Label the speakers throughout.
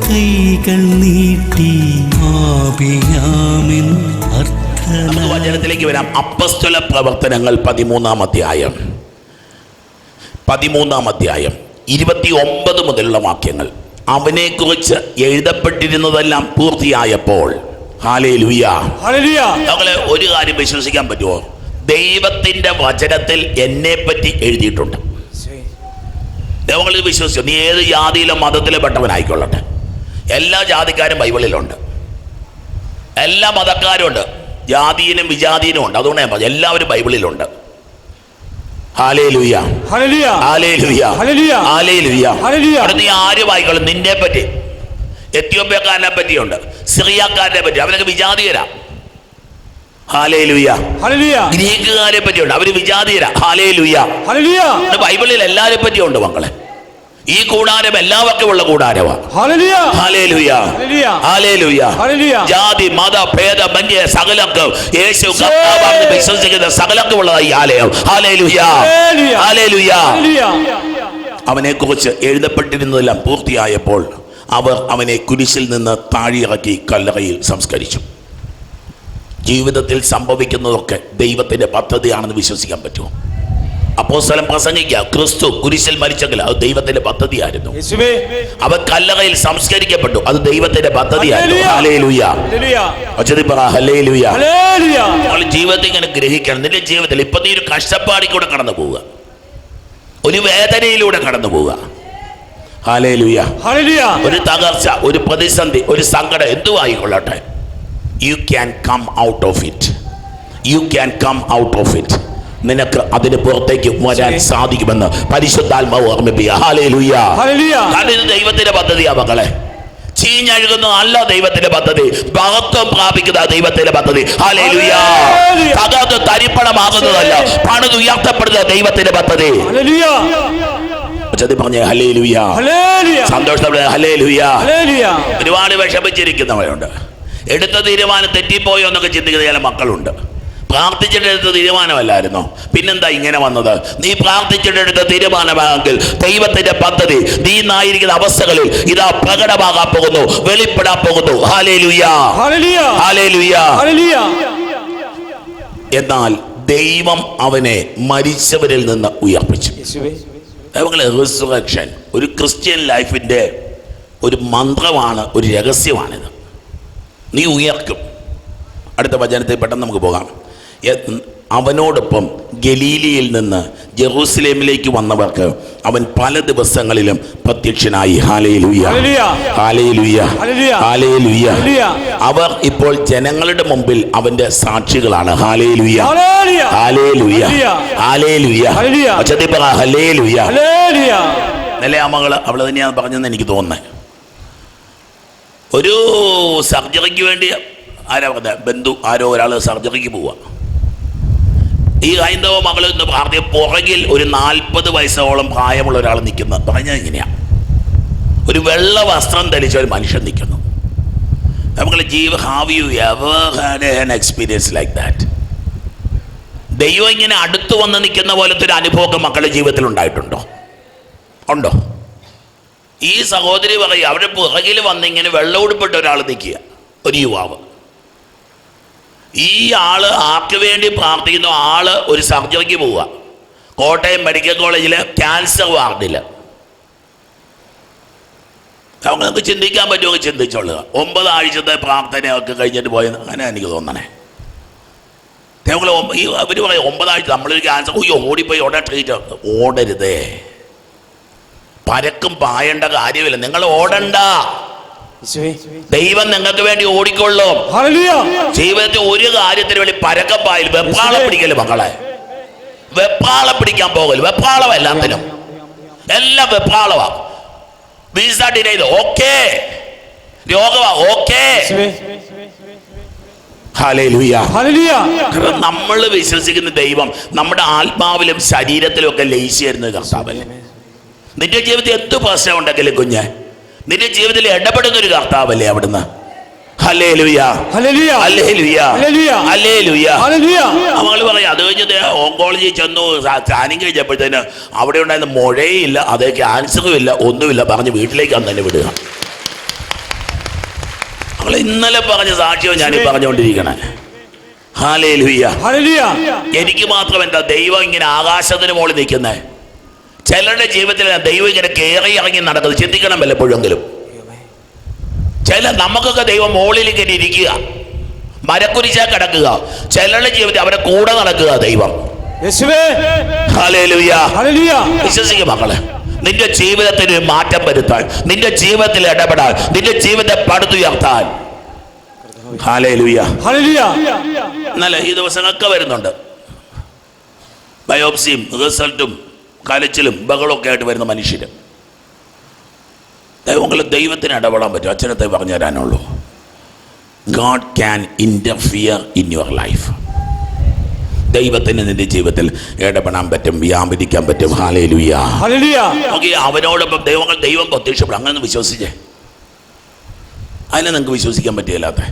Speaker 1: കൈകൾ നീട്ടി
Speaker 2: വചനത്തിലേക്ക് വരാം. അപ്പസ്തല പ്രവർത്തനങ്ങൾ പതിമൂന്നാം അധ്യായം. പതിമൂന്നാം അധ്യായം. ഇരുപത്തി ഒമ്പത് മുതലുള്ള വാക്യങ്ങൾ. അവനെക്കുറിച്ച് എഴുതപ്പെട്ടിരുന്നതെല്ലാം പൂർത്തിയായപ്പോൾ ഒരു കാര്യം വിശ്വസിക്കാൻ പറ്റുമോ ദൈവത്തിന്റെ വചനത്തിൽ എന്നെ പറ്റി എഴുതിയിട്ടുണ്ട് ദൈവങ്ങളിൽ വിശ്വസിച്ചു? നീ ഏത് ജാതിയിലും മതത്തിലും പെട്ടവനായിക്കൊള്ളട്ടെ. എല്ലാ ജാതിക്കാരും ബൈബിളിലുണ്ട്. എല്ലാ മതക്കാരും ഉണ്ട്. ജാതിയിലും വിജാതിയിലും ഉണ്ട്. അതുകൊണ്ട് ഞാൻ പറഞ്ഞു എല്ലാവരും ബൈബിളിലുണ്ട്. നീ ആര് വായിക്കോളും? നിന്നെ പറ്റി എത്യോപ്യക്കാരനെ പറ്റിയുണ്ട് സിറിയക്കാരനെ പറ്റി. അവരൊക്കെ വിജാതീയരാ. ഗ്രീക്കുകാരെ പറ്റിയുണ്ട് അവർ വിജാതീയരാ. ഹാലേ ലുയ ബൈബിളിൽ എല്ലാരെ പറ്റിയുണ്ട് മക്കളെ. ഈ കൂടാരം എല്ലാവർക്കും ഉള്ള കൂടാരമാ.
Speaker 3: Hallelujah
Speaker 2: hallelujah.
Speaker 3: Hallelujah.
Speaker 2: Hallelujah.
Speaker 3: Hallelujah.
Speaker 2: ജാതി മത ഭേദ മന്യ സകലക്കും യേശു വിശ്വസിക്കുന്ന സകലക്കും ഉള്ളതായി ആലയം. അവനെ കുറിച്ച് എഴുതപ്പെട്ടിരുന്നതെല്ലാം പൂർത്തിയായപ്പോൾ അവർ അവനെ കുരിശിൽ നിന്ന് താഴെയിറക്കി കല്ലറയിൽ സംസ്കരിച്ചു. ജീവിതത്തിൽ സംഭവിക്കുന്നതൊക്കെ ദൈവത്തിന്റെ പദ്ധതിയാണെന്ന് വിശ്വസിക്കാൻ പറ്റുമോ? അപ്പോ സ്ഥലം പ്രസംഗിക്കുക ക്രിസ്തു കുരിശിൽ മരിച്ചെങ്കിൽ അത് ദൈവത്തിന്റെ പദ്ധതിയായിരുന്നു. അവൻ കല്ലറയിൽ സംസ്കരിക്കപ്പെട്ടു അത് ദൈവത്തിന്റെ പദ്ധതിയായിരുന്നു. ജീവിതത്തിൽ ഇങ്ങനെ ഗ്രഹിക്കണം നിന്റെ ജീവിതത്തിൽ ഇപ്പൊ നീ ഒരു കഷ്ടപ്പാടിക്കൂടെ കടന്നു പോവുക ഒരു വേദനയിലൂടെ കടന്നു പോവുക ഒരു തകർച്ച ഒരു പ്രതിസന്ധി ഒരു സങ്കടം എന്തു ആയിക്കൊള്ളട്ടെ you can come out of it you can come out of it നിനക്ക് അതിന് പുറത്തേക്ക് വരാൻ സാധിക്കുമെന്ന് പരിശുദ്ധാത്മാവ് ഓർമ്മിപ്പിക്കുക. ദൈവത്തിന്റെ പദ്ധതിയാ മക്കളെ. ചീഞ്ഞഴുകുന്ന അല്ല ദൈവത്തിന്റെ പദ്ധതി. ഭഗത്വം പ്രാപിക്കുന്ന ദൈവത്തിന്റെ പദ്ധതി. തകർന്ന് തരിപ്പണമാകുന്നതല്ല. പണിത് ഉയർത്തപ്പെടുന്ന ദൈവത്തിന്റെ പദ്ധതി. ഉച്ചത്തിൽ പറഞ്ഞേ ഹലേ
Speaker 3: ലുയ
Speaker 2: സന്തോഷത്തോടെ ഹലേ
Speaker 3: ലുയ
Speaker 2: ഒരുപാട് വിഷമിച്ചിരിക്കുന്നവരുണ്ട്. എടുത്ത തീരുമാനം തെറ്റിപ്പോയോ എന്നൊക്കെ ചിന്തിക്കുന്ന ചില മക്കളുണ്ട്. പ്രാർത്ഥിച്ചിട്ടെടുത്ത തീരുമാനമല്ലായിരുന്നോ? പിന്നെന്താ ഇങ്ങനെ വന്നത്? നീ പ്രാർത്ഥിച്ചിട്ടെടുത്ത തീരുമാനമാണെങ്കിൽ ദൈവത്തിന്റെ പദ്ധതി നീ നായിരിക്കുന്ന അവസ്ഥകളിൽ ഇതാ പ്രകടമാകാൻ പോകുന്നു വെളിപ്പെടാൻ പോകുന്നു. എന്നാൽ ദൈവം അവനെ മരിച്ചവരിൽ നിന്ന് ഉയർപ്പിച്ചു. നമ്മളെ റിസറക്ഷൻ ഒരു ക്രിസ്ത്യൻ ലൈഫിന്റെ ഒരു മന്ത്രമാണ് ഒരു രഹസ്യമാണിത്. നീ ഉയർക്കും. അടുത്ത വചനത്തിൽ പെട്ടെന്ന് നമുക്ക് പോകാം. അവനോടൊപ്പം ഗലീലിയിൽ നിന്ന് ജെറൂസലേമിലേക്ക് വന്നവർക്ക് അവൻ പല ദിവസങ്ങളിലും പ്രത്യക്ഷനായി. അവർ ഇപ്പോൾ ജനങ്ങളുടെ മുമ്പിൽ അവന്റെ സാക്ഷികളാണ് നിലയാമകൾ അവൾ തന്നെയാണ് പറഞ്ഞതെന്ന് എനിക്ക് തോന്നുന്നത് ഒരു സർജറിക്ക് വേണ്ടി ആരാ പറഞ്ഞ ബന്ധു ആരോ ഒരാൾ സർജറിക്ക് പോവുക ഈ ഹൈന്ദവ മകൾ എന്ന് പറഞ്ഞ പുറകിൽ ഒരു നാൽപ്പത് വയസ്സോളം പ്രായമുള്ള ഒരാൾ നിൽക്കുന്നു. പറഞ്ഞാൽ ഇങ്ങനെയാ. ഒരു വെള്ള വസ്ത്രം ധരിച്ച ഒരു മനുഷ്യൻ നിൽക്കുന്നു. നമ്മൾ ജീവ് have you ever had an experience like that ദൈവം ഇങ്ങനെ അടുത്ത് വന്ന് നിൽക്കുന്ന പോലത്തെ ഒരു അനുഭവം മക്കളുടെ ജീവിതത്തിൽ ഉണ്ടായിട്ടുണ്ടോ? ഉണ്ടോ? ഈ സഹോദരി പറയും അവരുടെ പുറകിൽ വന്ന് ഇങ്ങനെ വെള്ളം ഉടുപ്പിട്ട ഒരാൾ നിൽക്കുക. ഒരു യുവാവ്. ഈ ആൾ ആർക്ക് വേണ്ടി പ്രാർത്ഥിക്കുന്ന? ആൾ ഒരു സർജറിക്ക് പോവുക. കോട്ടയം മെഡിക്കൽ കോളേജിലെ ക്യാൻസർ വാർഡിൽ നമുക്ക് ചിന്തിക്കാൻ പറ്റുമോ ചിന്തിച്ചോളുക. ഒമ്പത് ആഴ്ചത്തെ പ്രാർത്ഥനയൊക്കെ കഴിഞ്ഞിട്ട് പോയെന്ന് അങ്ങനെ എനിക്ക് തോന്നണേ. ഞങ്ങൾ ഈ അവർ പറയും ഒമ്പതാഴ്ച നമ്മളൊരു ക്യാൻസർ ഓയ്യോ ഓടിപ്പോയി ഉടനെ ട്രീറ്റ് ഓടരുതേ. പരക്കും പായേണ്ട കാര്യമില്ല. നിങ്ങൾ ഓടണ്ട. ദൈവം നിങ്ങൾക്ക് വേണ്ടി ഓടിക്കൊള്ളും. ജീവിതത്തിൽ ഒരു കാര്യത്തിന് വേണ്ടി പരക്കപ്പായിൽ വെപ്പാളം പിടിക്കൽ മക്കളെ? വെപ്പാളം പിടിക്കാൻ പോകൽ വെപ്പാളം എല്ലാത്തിനും. എല്ലാം വെപ്പാളവാ. വിസ ഡിനൈ ഓക്കേ രോഗമാ ഓക്കേ നമ്മൾ വിശ്വസിക്കുന്ന ദൈവം നമ്മുടെ ആത്മാവിലും ശരീരത്തിലും ഒക്കെ ലയിച്ചു തരുന്നത് കർത്താവല്ലേ? നിന്റെ ജീവിതത്തിൽ എന്ത് പ്രശ്നം ഉണ്ടെങ്കിലും കുഞ്ഞ് നിന്റെ ജീവിതത്തിൽ ഇടപെടുന്ന ഒരു കർത്താവല്ലേ അവിടുന്ന്? അവൾ പറയാം അത് കഴിഞ്ഞ് ഓങ്കോളജി ചെന്നു സ്കാനിങ് കഴിച്ചപ്പോഴത്തേന് അവിടെ ഉണ്ടായിരുന്ന മുഴയില്ല അത് ക്യാൻസറും ഇല്ല ഒന്നുമില്ല പറഞ്ഞ് വീട്ടിലേക്ക് അന്ന് തന്നെ വിടുക. അവൾ ഇന്നലെ പറഞ്ഞ സാക്ഷ്യം ഞാൻ പറഞ്ഞുകൊണ്ടിരിക്കണേ. ഹാലേ ലുയ്യ
Speaker 3: ഹല്ലേലൂയ.
Speaker 2: എനിക്ക് മാത്രം എന്താ ദൈവം ഇങ്ങനെ ആകാശത്തിന് മുകളിൽ നിൽക്കുന്നത് ചിലരുടെ ജീവിതത്തിൽ ദൈവം ഇങ്ങനെ കയറി ഇറങ്ങി നടക്കുന്നത് ചിന്തിക്കണം വല്ലപ്പോഴെങ്കിലും. ചില നമുക്കൊക്കെ ദൈവം മുകളിൽ ഇങ്ങനെ ഇരിക്കുക. മരക്കുരിശ കിടക്കുക. ചിലരുടെ ജീവിതത്തിൽ അവരെ കൂടെ നടക്കുക ദൈവം. വിശ്വസിക്കുക മക്കളെ. നിന്റെ ജീവിതത്തിന് ഒരു മാറ്റം വരുത്താൻ നിന്റെ ജീവിതത്തിൽ ഇടപെടാൻ നിന്റെ ജീവിതത്തെ പടുത്തുയർത്താൻ. എന്നല്ല ഈ ദിവസങ്ങളൊക്കെ വരുന്നുണ്ട്. ബയോപ്സിയും റിസൾട്ടും കലച്ചിലും ബഹളമൊക്കെ ആയിട്ട് വരുന്ന മനുഷ്യർ ദൈവങ്ങൾ ദൈവത്തിന് ഇടപെടാൻ പറ്റും. അച്ഛനത്തെ പറഞ്ഞു തരാനുള്ളൂ. God can interfere in your life ദൈവത്തിന് നിന്റെ ജീവിതത്തിൽ ഇടപെടാൻ പറ്റും വ്യാപരിക്കാൻ പറ്റും. ഹാലേ ലുയ്യ
Speaker 3: ഹല്ലേലൂയ
Speaker 2: നോക്കി അവനോടൊപ്പം ദൈവങ്ങൾ ദൈവം പ്രത്യക്ഷപ്പെടും അങ്ങനെ വിശ്വസിച്ചേ. അതിനെ നിങ്ങൾക്ക് വിശ്വസിക്കാൻ പറ്റിയല്ലാത്ത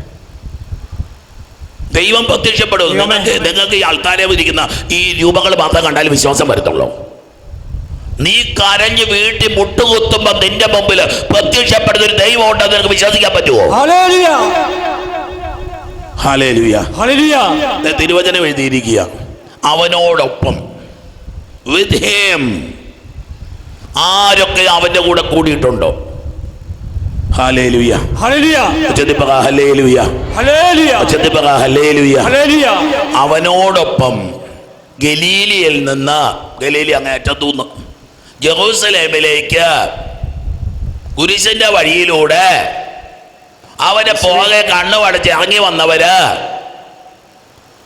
Speaker 2: ദൈവം പ്രത്യക്ഷപ്പെടും നിങ്ങൾക്ക് നിങ്ങൾക്ക് ഈ ആൾക്കാരെ ഇരിക്കുന്ന ഈ രൂപങ്ങൾ മാത്രം കണ്ടാൽ വിശ്വാസം വരത്തുള്ളൂ. നീ കരഞ്ഞ് വീട്ടിൽ മുട്ടുകുത്തുമ്പോ നിന്റെ മുമ്പിൽ പ്രത്യക്ഷപ്പെടുന്ന ഒരു ദൈവം ഉണ്ടെന്ന് നിനക്ക് വിശ്വസിക്കാൻ പറ്റുമോ? തിരുവചനം എഴുതിയിരിക്കുക. അവനോടൊപ്പം വിത്ത് ഹേം ആരൊക്കെ അവന്റെ കൂടെ കൂടിയിട്ടുണ്ടോ? അവനോടൊപ്പം ഗലീലിയിൽ നിന്ന് ഗലീലി അങ്ങേ അറ്റത്തുനിന്ന് ജെറൂസലേമിലേക്ക് കുരിശന്റെ വഴിയിലൂടെ അവനെ പോകെ കണ്ണു അടച്ച് ഇറങ്ങി വന്നവര്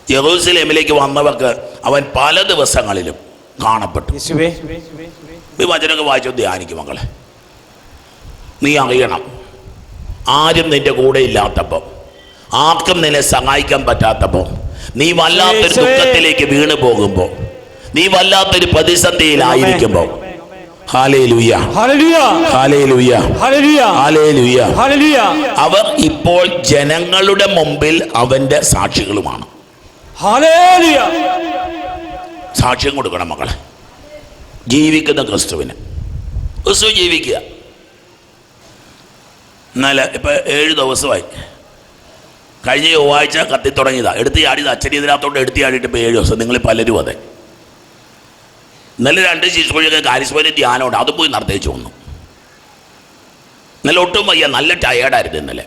Speaker 2: ജെറൂസലേമിലേക്ക് വന്നവർക്ക് അവൻ പല ദിവസങ്ങളിലും കാണപ്പെട്ടു. ഈ വചനമൊക്കെ വായിച്ചു ധ്യാനിക്കും മക്കളെ. നീ അറിയണം ആരും നിന്റെ കൂടെ ഇല്ലാത്തപ്പോൾ ആർക്കും നിന്നെ സഹായിക്കാൻ പറ്റാത്തപ്പോൾ നീ വല്ലാത്തൊരു ദുഃഖത്തിലേക്ക് വീണു പോകുമ്പോൾ നീ വല്ലാത്തൊരു പ്രതിസന്ധിയിലായിരിക്കുമ്പോൾ അവർ ഇപ്പോൾ ജനങ്ങളുടെ മുമ്പിൽ അവന്റെ സാക്ഷികളുമാണ്. സാക്ഷ്യം കൊടുക്കണം മക്കളെ. ജീവിക്കുന്ന ക്രിസ്തുവിന്. ക്രിസ്തു ജീവിക്കുക. എന്നാൽ ഇപ്പൊ ഏഴ് ദിവസമായി. കഴിഞ്ഞ ചൊവ്വാഴ്ച കത്തി തുടങ്ങിയതാ. എടുത്ത് ചാടിയത്. അച്ഛനെ ഇതിനകത്തോട്ട് എടുത്ത് ചാടിയിട്ട് ഇപ്പോൾ ഏഴ് ദിവസം. നിങ്ങൾ പലരും അതെ. ഇന്നലെ രണ്ട് ശിശുപൊഴിയൊക്കെ കാരിസ്മോനെ ധ്യാനമുണ്ട്. അത് പോയി നിർദ്ദേശിച്ചു വന്നു. ഇന്നലെ ഒട്ടും വയ്യ. നല്ല ടയേർഡായിരുന്നു ഇന്നലെ.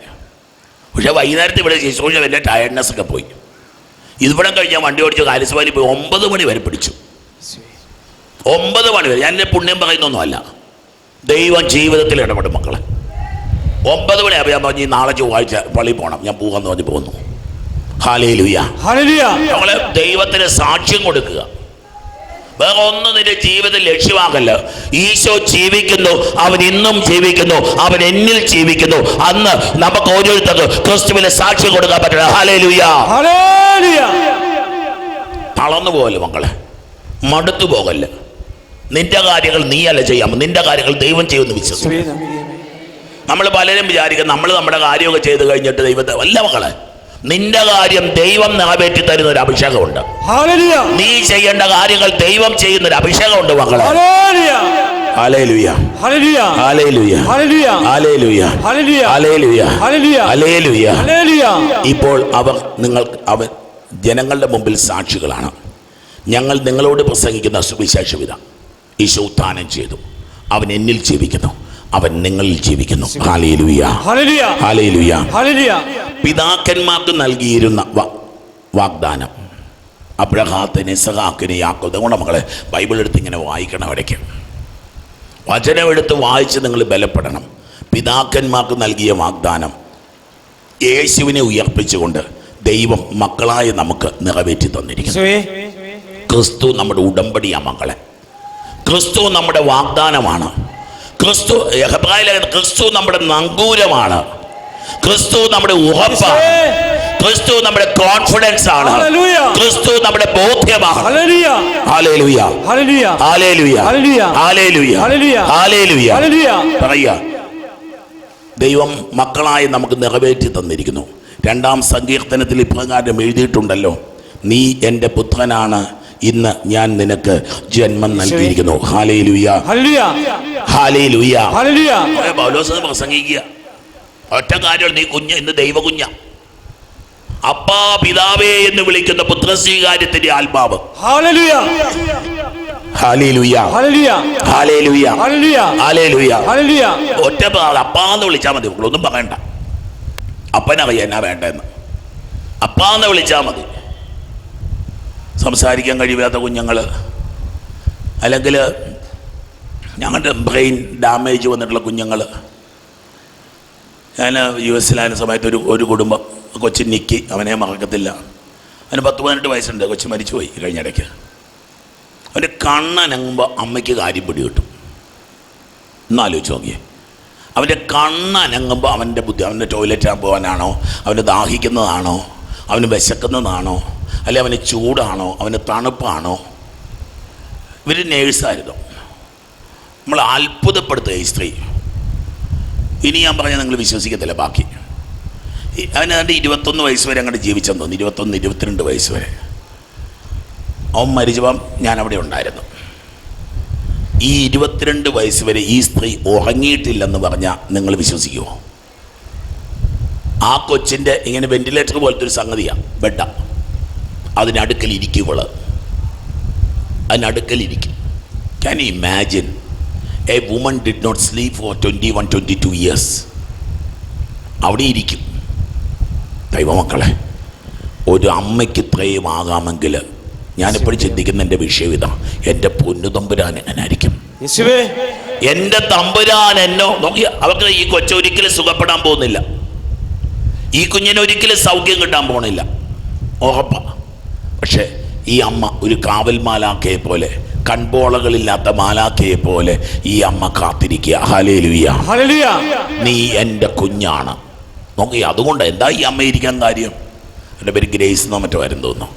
Speaker 2: പക്ഷേ വൈകുന്നേരത്തെ ഇവിടെ ശിശുപൊഴി വലിയ ടയർഡ്നെസ് ഒക്കെ പോയി. ഇതിവിടെ കഴിഞ്ഞാൽ വണ്ടി ഓടിച്ച് കാരിസ്മാനി പോയി. ഒമ്പത് മണി വരെ പിടിച്ചു. ഒമ്പത് മണി വരെ. ഞാൻ എന്റെ പുണ്യം പറയുന്നൊന്നുമല്ല. ദൈവം ജീവിതത്തിൽ ഇടപെടും മക്കളെ. ഒമ്പത് മണി ഞാൻ പറഞ്ഞു "ഈ നാളെ ചൊവ്വാഴ്ച പള്ളി പോകണം ഞാൻ പോകാമെന്ന് പറഞ്ഞ് പോകുന്നു ഹാലേ ലുയ്യ ദൈവത്തിന് സാക്ഷ്യം കൊടുക്കുക. വേറെ ഒന്നും നിന്റെ ജീവിതം ലക്ഷ്യമാകല്ല. ഈശോ ജീവിക്കുന്നു അവൻ ഇന്നും ജീവിക്കുന്നു അവൻ എന്നിൽ ജീവിക്കുന്നു. അന്ന് നമുക്ക് ഓരോരുത്തർക്ക് ക്രിസ്തുവിനെ സാക്ഷി കൊടുക്കാൻ പറ്റണം. തളർന്നു പോകല്ലേ മക്കളെ. മടുത്തു പോകല്ല നിന്റെ കാര്യങ്ങൾ നീയല്ല ചെയ്യാം നിന്റെ കാര്യങ്ങൾ ദൈവം ചെയ്യുമെന്ന് വിശ്വസിക്കും നമ്മൾ പലരും വിചാരിക്കും നമ്മൾ നമ്മുടെ കാര്യമൊക്കെ ചെയ്ത് കഴിഞ്ഞിട്ട് ദൈവത്തെ അല്ല മക്കളെ. നിന്റെ കാര്യം ദൈവം നിറവേറ്റി തരുന്ന ഒരു അഭിഷേകമുണ്ട് നീ ചെയ്യേണ്ട കാര്യങ്ങൾ ദൈവം ചെയ്യുന്ന ഒരു അഭിഷേകമുണ്ട് മക്കളെ ഇപ്പോൾ അവർ നിങ്ങൾ അവർ ജനങ്ങളുടെ മുമ്പിൽ സാക്ഷികളാണ് ഞങ്ങൾ നിങ്ങളോട് പ്രസംഗിക്കുന്ന സുവിശേഷവിധ ഈശോ ഉത്ഥാനം ചെയ്തു അവൻ എന്നിൽ ജീവിക്കുന്നു അവൻ നിങ്ങളിൽ ജീവിക്കുന്നു. പിതാക്കന്മാർക്ക് നൽകിയിരുന്ന വാഗ്ദാനം. അബ്രഹാത്തിന് സഹാക്കിനെ യാക്കോബ് അതുകൊണ്ട് മക്കളെ ബൈബിൾ എടുത്ത് ഇങ്ങനെ വായിക്കണം ഇടയ്ക്ക് വചനം എടുത്ത് വായിച്ച് നിങ്ങൾ ബലപ്പെടണം. പിതാക്കന്മാർക്ക് നൽകിയ വാഗ്ദാനം യേശുവിനെ ഉയർപ്പിച്ചുകൊണ്ട് ദൈവം മക്കളായ നമുക്ക് നിറവേറ്റി തന്നിരിക്കുന്നു. ക്രിസ്തു നമ്മുടെ ഉടമ്പടിയാണ് മക്കളെ. ക്രിസ്തു നമ്മുടെ വാഗ്ദാനമാണ്. ക്രിസ്തു ക്രിസ്തു നമ്മുടെ നങ്കൂരമാണ്. ക്രിസ്തു നമ്മുടെ ഉറപ്പാണ്. ക്രിസ്തു നമ്മുടെ കോൺഫിഡൻസ് ആണ്. ക്രിസ്തു നമ്മുടെ ബോധ്യമാണ്. പറയുക. ദൈവം മക്കളായി നമുക്ക് നിറവേറ്റി തന്നിരിക്കുന്നു. രണ്ടാം സങ്കീർത്തനത്തിൽ ഇപ്രകാരം എഴുതിയിട്ടുണ്ടല്ലോ. നീ എന്റെ പുത്രനാണ്. ഇന്ന് ഞാൻ നിനക്ക് ജന്മം നൽകിയിരിക്കുന്നു. ഹാലേലുയ പ്രസംഗിക്കുക. ഒറ്റ കാര്യം നീ കുഞ്ഞ് ഇന്ന് ദൈവ കുഞ്ഞ അപ്പാ പിതാവേ എന്ന് വിളിക്കുന്ന പുത്രസ്വീകാര്യത്തിന്റെ ആത്മാവ്. ഒറ്റ അപ്പാന്ന് വിളിച്ചാൽ മതി ഒന്നും പറയണ്ട. അപ്പനറിയാം എന്നാ വേണ്ടെന്ന്. അപ്പാന്ന് വിളിച്ചാൽ മതി. സംസാരിക്കാൻ കഴിയാത്ത കുഞ്ഞുങ്ങൾ അല്ലെങ്കിൽ ഞങ്ങളുടെ ബ്രെയിൻ ഡാമേജ് വന്നിട്ടുള്ള കുഞ്ഞുങ്ങൾ ഞാൻ യു എസിലായ സമയത്ത് ഒരു ഒരു കുടുംബം കൊച്ചു നിക്കി അവനെ മറക്കത്തില്ല. അവന് പത്ത് പതിനെട്ട് വയസ്സുണ്ട് കൊച്ചു മരിച്ചുപോയി കഴിഞ്ഞിടയ്ക്ക്. അവന്റെ കണ്ണനങ്ങുമ്പോൾ അമ്മയ്ക്ക് കാര്യം പിടി കിട്ടും. എന്നാലോചിച്ച് നോക്കിയേ. അവന്റെ കണ്ണനങ്ങുമ്പോൾ അവന്റെ ബുദ്ധി അവന്റെ ടോയ്ലറ്റ് പോകാനാണോ? അവന് ദാഹിക്കുന്നതാണോ? അവന് വിശക്കുന്നതാണോ? അല്ലെ അവന് ചൂടാണോ? അവന് തണുപ്പാണോ? ഇവർ നേഴ്സായിരുന്നു നമ്മൾ അത്ഭുതപ്പെടുത്തുക ഈ സ്ത്രീ. ഇനി ഞാൻ പറഞ്ഞാൽ നിങ്ങൾ വിശ്വസിക്കത്തില്ല ബാക്കി. അവന് അതിന്റെ ഇരുപത്തൊന്ന് വയസ്സ് വരെ അങ്ങോട്ട് ജീവിച്ചെന്ന് തോന്നുന്നു ഇരുപത്തൊന്ന് ഇരുപത്തിരണ്ട് വയസ്സ് വരെ. അവൻ മരിച്ചപ്പം ഞാൻ അവിടെ ഉണ്ടായിരുന്നു. ഈ ഇരുപത്തിരണ്ട് വയസ്സ് വരെ ഈ സ്ത്രീ ഉറങ്ങിയിട്ടില്ലെന്ന് പറഞ്ഞാൽ നിങ്ങൾ വിശ്വസിക്കുമോ ആ കൊച്ചിന്റെ ഇങ്ങനെ വെന്റിലേറ്റർ പോലത്തെ ഒരു സംഗതിയാണ് ബെഡ. അതിനടുക്കൽ ഇരിക്കും അതിനടുക്കൽ ഇരിക്കും can imagine a woman did not sleep for twenty one twenty two years അവിടെ ഇരിക്കും. ദൈവമക്കളെ ഒരു അമ്മയ്ക്ക് ഇത്രയും ആകാമെങ്കിൽ ഞാനിപ്പോഴും ചിന്തിക്കുന്ന എന്റെ വിഷയം ഇതാ. എന്റെ പൊന്നു തമ്പുരാൻ എങ്ങനെ ആയിരിക്കും
Speaker 3: യേശുവേ.
Speaker 2: എന്റെ തമ്പുരാൻ എന്നോ നോക്കി അവർക്ക് ഈ കൊച്ചൊരിക്കലും സുഖപ്പെടാൻ പോകുന്നില്ല. ഈ കുഞ്ഞിന് ഒരിക്കലും സൗഖ്യം കിട്ടാൻ പോകണില്ല ഓഹപ്പ പക്ഷേ ഈ അമ്മ ഒരു കാവൽമാലാക്കയെ പോലെ കൺപോളകളില്ലാത്ത മാലാക്കയെ പോലെ ഈ അമ്മ കാത്തിരിക്കുക.
Speaker 3: ഹല്ലേലൂയ.
Speaker 2: നീ എന്റെ കുഞ്ഞാണ്. നോക്കി അതുകൊണ്ട് എന്താ ഈ അമ്മ ഇരിക്കാൻ കാര്യം? എന്റെ പേര് ഗ്രേസ് എന്നോ മറ്റോ വരും തോന്നുന്നു.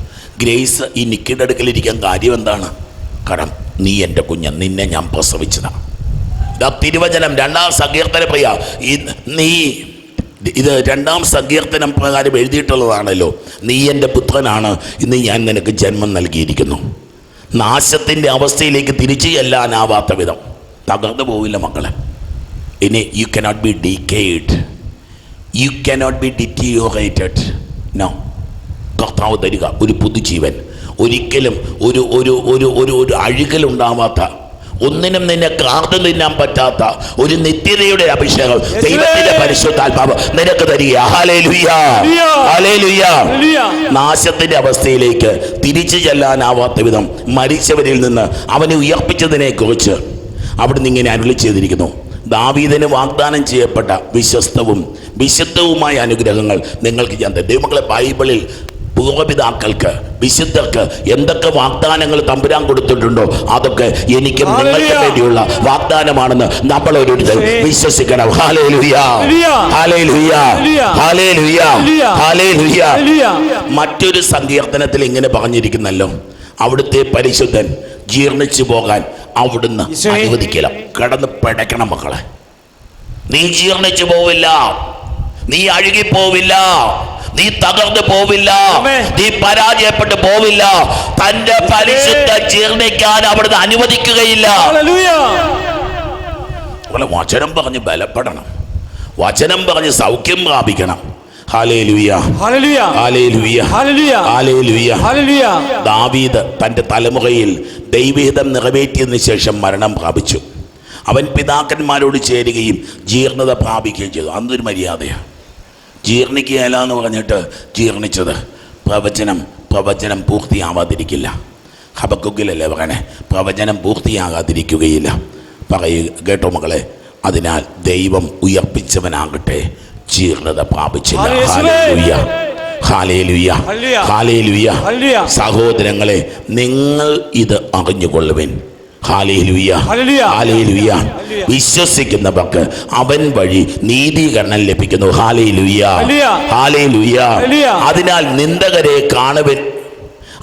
Speaker 2: ഗ്രേസ് ഈ നിക്കിയുടെ അടുക്കൽ ഇരിക്കാൻ കാര്യം എന്താണ്? കാരണം നീ എന്റെ കുഞ്ഞ് നിന്നെ ഞാൻ പ്രസവിച്ചതാണ് ഇതാ തിരുവചനം രണ്ടാം സങ്കീർത്തന പ്രിയ ഈ നീ ഇത് രണ്ടാം സങ്കീർത്തനം പ്രകാരം എഴുതിയിട്ടുള്ളതാണല്ലോ. നീ എന്റെ പുത്രനാണ് ഇന്ന് ഞാൻ നിനക്ക് ജന്മം നൽകിയിരിക്കുന്നു. നാശത്തിന്റെ അവസ്ഥയിലേക്ക് തിരിച്ചു ചെല്ലാനാവാത്ത വിധം. തകർന്നു പോവില്ല മക്കളെ. ഇനി you cannot be decayed you cannot be deteriorated no കർത്താവ് തരിക. ഒരു പുതുജീവൻ. ഒരിക്കലും ഒരു ഒരു ഒരു ഒരു ഒരു അഴുകലുണ്ടാവാത്ത ഒന്നിനും നിന്നെ കാർന്നു തിന്നാൻ പറ്റാത്ത ഒരു നിത്യതയുടെ അഭിഷേകം ദൈവത്തിന്റെ പരിശുദ്ധാത്മാവ് നിനക്ക് തരിക. നാശത്തിന്റെ അവസ്ഥയിലേക്ക് തിരിച്ചു ചെല്ലാനാവാത്ത വിധം മരിച്ചവരിൽ നിന്ന് അവനെ ഉയർപ്പിച്ചതിനെ കുറിച്ച് അവിടുന്ന് ഇങ്ങനെ അരുളി ചെയ്തിരിക്കുന്നു. ദാവീദിന് വാഗ്ദാനം ചെയ്യപ്പെട്ട വിശ്വസ്തവും വിശുദ്ധവുമായ അനുഗ്രഹങ്ങൾ നിങ്ങൾക്ക് ഞാൻ ദൈവങ്ങളെ ബൈബിളിൽ പൂർവപിതാക്കൾക്ക് വിശുദ്ധർക്ക് എന്തൊക്കെ വാഗ്ദാനങ്ങൾ തമ്പുരാൻ കൊടുത്തിട്ടുണ്ടോ അതൊക്കെ എനിക്കും നിങ്ങൾക്ക്. വേണ്ടിയുള്ള വാഗ്ദാനമാണെന്ന് നമ്മൾ ഓരോരുത്തർ വിശ്വസിക്കണം. മറ്റൊരു സങ്കീർത്തനത്തിൽ ഇങ്ങനെ പറഞ്ഞിരിക്കുന്നല്ലോ. അവിടുത്തെ പരിശുദ്ധൻ ജീർണിച്ചു പോകാൻ അവിടുന്ന്. അനുവദിക്കില്ല കടന്ന് പിടയ്ക്കണം മക്കളെ. നീ ജീർണിച്ചു പോവില്ല. നീ അഴുകിപ്പോവില്ല. നീ തകർന്നു പോവില്ല. നീ പരാജയപ്പെട്ടു പോവില്ല. തന്റെ പരിശുദ്ധ ജീർണിക്കാൻ അവിടുന്ന് അനുവദിക്കുകയില്ല. വചനം പറഞ്ഞ് ബലപ്പെടണം. വചനം പറഞ്ഞ് സൗഖ്യം പ്രാപിക്കണം. ദാവീദ് തന്റെ തലമുറയിൽ ദൈവഹിതം നിറവേറ്റിയതിനു ശേഷം മരണം പ്രാപിച്ചു. അവൻ പിതാക്കന്മാരോട് ചേരുകയും ജീർണത പ്രാപിക്കുകയും ചെയ്തു. അന്നൊരു മര്യാദയാണ് ജീർണിക്കുകയില്ല എന്ന് പറഞ്ഞിട്ട് ജീർണിച്ചത്. പ്രവചനം പ്രവചനം പൂർത്തിയാവാതിരിക്കില്ല. ഹബക്കുക്കിലല്ലേ പറയണേ? പ്രവചനം പൂർത്തിയാകാതിരിക്കുകയില്ല. പറയുക കേട്ടോ മകളെ അതിനാൽ ദൈവം ഉയർപ്പിച്ചവനാകട്ടെ. ജീർണത പ്രാപിച്ചില്ല. സഹോദരങ്ങളെ നിങ്ങൾ ഇത് അറിഞ്ഞുകൊള്ളുവിൻ. വിശ്വസിക്കുന്നവർക്ക് അവൻ വഴി നീതീകരണം ലഭിക്കുന്നു. ഹാലേലുയ്യ.
Speaker 3: ഹല്ലേലൂയ.
Speaker 2: അതിനാൽ നിന്ദകരെ കാണുവിൻ.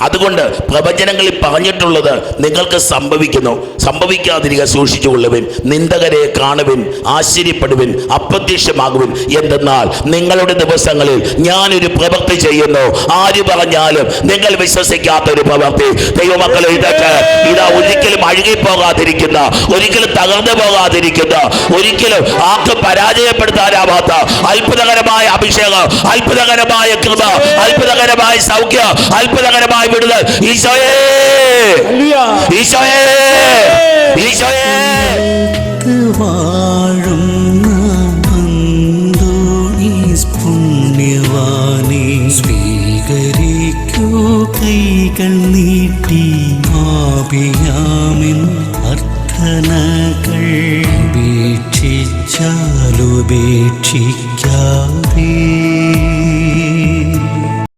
Speaker 2: അതുകൊണ്ട് പ്രവചനങ്ങളിൽ പറഞ്ഞിട്ടുള്ളത് നിങ്ങൾക്ക് സംഭവിക്കുന്നു. സംഭവിക്കാതിരിക്കുക സൂക്ഷിച്ചുകൊള്ളുവിൻ. നിന്ദകരെ കാണുവിൻ ആശ്ചര്യപ്പെടുവിൻ അപ്രത്യക്ഷമാകുവിൻ. എന്തെന്നാൽ നിങ്ങളുടെ ദിവസങ്ങളിൽ ഞാനൊരു പ്രവൃത്തി ചെയ്യുന്നു. ആര് പറഞ്ഞാലും നിങ്ങൾ വിശ്വസിക്കാത്ത ഒരു പ്രവൃത്തി. ദൈവമക്കൾ ഇതൊക്കെ ഇതാ ഒരിക്കലും അഴുകിപ്പോകാതിരിക്കുന്ന ഒരിക്കലും തകർന്നു പോകാതിരിക്കുന്ന ഒരിക്കലും ആർക്കും പരാജയപ്പെടുത്താനാവാത്ത അത്ഭുതകരമായ അഭിഷേകം അത്ഭുതകരമായ കൃപ അത്ഭുതകരമായ സൗഖ്യം അത്ഭുതകരമായ വിടുതൽ ഈശോയേ. ഈശോയേ. ഈശോയേ.
Speaker 1: ത്ത് വാഴുന്ന അന്തോണീസ് പുണ്യവാനെ സ്വീകരിക്കൂ. കൈകൾ നീട്ടി ആപിയാമിൻ അർത്ഥനകൾ ഉപേക്ഷിച്ചാലുപേക്ഷിക്കാതെ